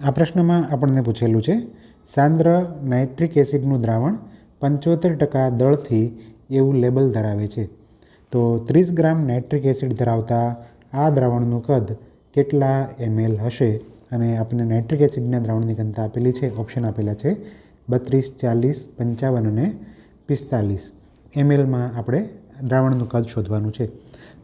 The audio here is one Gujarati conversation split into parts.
આ પ્રશ્નમાં આપણને પૂછેલું છે, સાંદ્ર નાઇટ્રિક એસિડનું દ્રાવણ પંચોતેર ટકા દળથી એવું લેબલ ધરાવે છે. તો ત્રીસ ગ્રામ નાઇટ્રિક એસિડ ધરાવતા આ દ્રાવણનું કદ કેટલા એમએલ હશે? અને આપણને નાઇટ્રિક એસિડના દ્રાવણની ઘનતા આપેલી છે ઓપ્શન આપેલા છે, બત્રીસ, ચાલીસ, પંચાવન અને પિસ્તાલીસ. એમએલમાં આપણે દ્રાવણનું કદ શોધવાનું છે.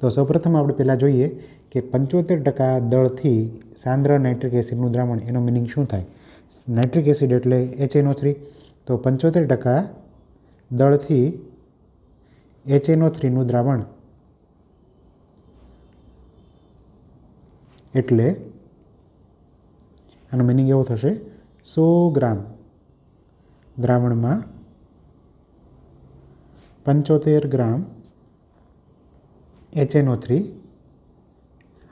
તો સૌપ્રથમ આપણે પહેલાં જોઈએ કે પંચોતેર ટકા દળથી સાંદ્ર નાઇટ્રિક એસિડનું દ્રાવણ, એનો મિનિંગ શું થાય? નાઇટ્રિક એસિડ એટલે એચએનઓ થ્રી તો પંચોતેર ટકા દળથી એચએનઓ થ્રીનું દ્રાવણ એટલે આનો મિનિંગ એવો થશે, સો ગ્રામ દ્રાવણમાં પંચોતેર ગ્રામ એચએનઓ થ્રી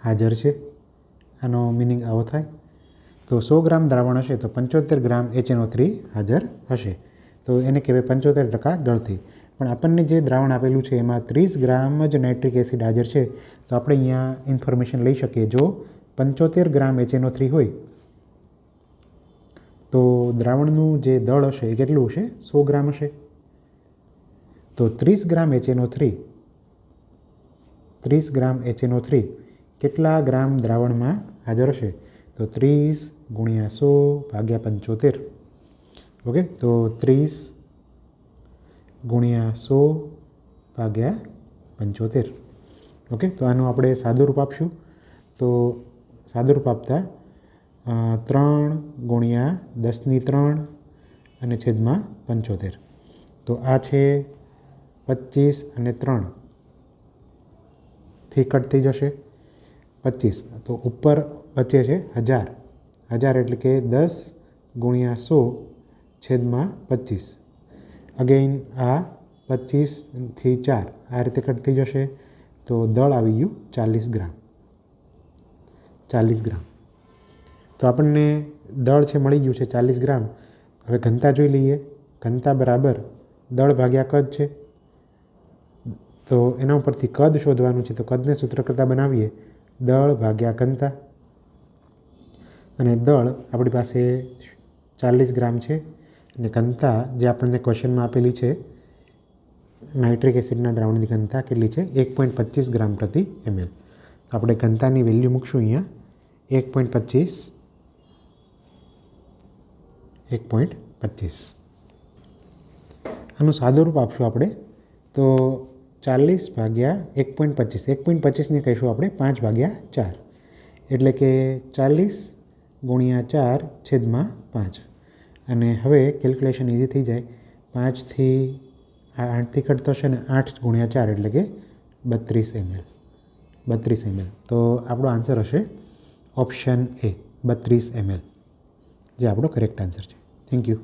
હાજર છે. આનો મિનિંગ આવો થાય. તો સો ગ્રામ દ્રાવણ હશે તો પંચોતેર ગ્રામ એચએનઓ થ્રી હાજર હશે. તો એને કહેવાય પંચોતેર ટકા દળથી. પણ આપણને જે દ્રાવણ આપેલું છે એમાં ત્રીસ ગ્રામ જ નાઇટ્રિક એસિડ હાજર છે. તો આપણે અહીંયા ઇન્ફોર્મેશન લઈ શકીએ. જો પંચોતેર ગ્રામ એચએનઓ થ્રી હોય, તો દ્રાવણનું જે દળ હશે એ કેટલું હશે? સો ગ્રામ હશે. તો ત્રીસ ગ્રામ એચએનઓ થ્રી ત્રીસ ગ્રામ એચએનઓ થ્રી. કેટલા ગ્રામ દ્રાવણમાં હાજર હશે? તો ત્રીસ ગુણ્યા સો ભાગ્યા પંચોતેર. ઓકે, તો ત્રીસ ગુણ્યા સો ભાગ્યા પંચોતેર. ઓકે, તો આનું આપણે સાદું રૂપ આપશું. તો સાદું રૂપ આપતા ત્રણ ગુણ્યા દસની ત્રણ અને છેદમાં પંચોતેર. તો આ છે પચીસ અને ત્રણ. થી કટ થઈ જશે પચીસ. તો ઉપર બચે છે હજાર. હજાર એટલે કે દસ ગુણ્યા સો છેદમાં પચીસ. અગેઇન આ પચીસથી ચાર. આ રીતે કટ થઈ જશે તો દળ આવી ગયું ચાલીસ ગ્રામ. ચાલીસ ગ્રામ. તો આપણને દળ છે મળી ગયું છે ચાલીસ ગ્રામ. હવે ઘનતા જોઈ લઈએ. ઘનતા બરાબર દળ ભાગ્યા કદ છે? તો એના ઉપરથી કદ શોધવાનું છે. તો કદને સૂત્ર કરતાં બનાવીએ. દળ ભાગ્યા ઘનતા. અને દળ આપણી પાસે ચાલીસ ગ્રામ છે. અને ઘનતા જે આપણને ક્વેશ્ચનમાં આપેલી છે, નાઇટ્રિક એસિડના દ્રાવણની ઘનતા કેટલી છે? એક પોઈન્ટ પચીસ ગ્રામ પ્રતિ એમએલ. આપણે ઘનતાની વેલ્યુ મૂકશું અહીંયા. એક પોઈન્ટ પચીસ. એક પોઈન્ટ પચીસ. આનું સાદું રૂપ આપશું આપણે. તો ચાલીસ ભાગ્યા એક પોઈન્ટ પચીસ. એક પોઈન્ટ પચીસને કહીશું આપણે પાંચ ભાગ્યા ચાર. એટલે કે ચાલીસ ગુણ્યા ચાર છેદમાં પાંચ. અને હવે કેલ્ક્યુલેશન ઇઝી થઈ જાય. પાંચથી આઠથી કટ થશે ને આઠ ગુણ્યા ચાર એટલે કે બત્રીસ એમએલ બત્રીસ એમએલ તો આપણો આન્સર હશે ઓપ્શન એ બત્રીસ એમએલ જે આપણો કરેક્ટ આન્સર છે. Thank you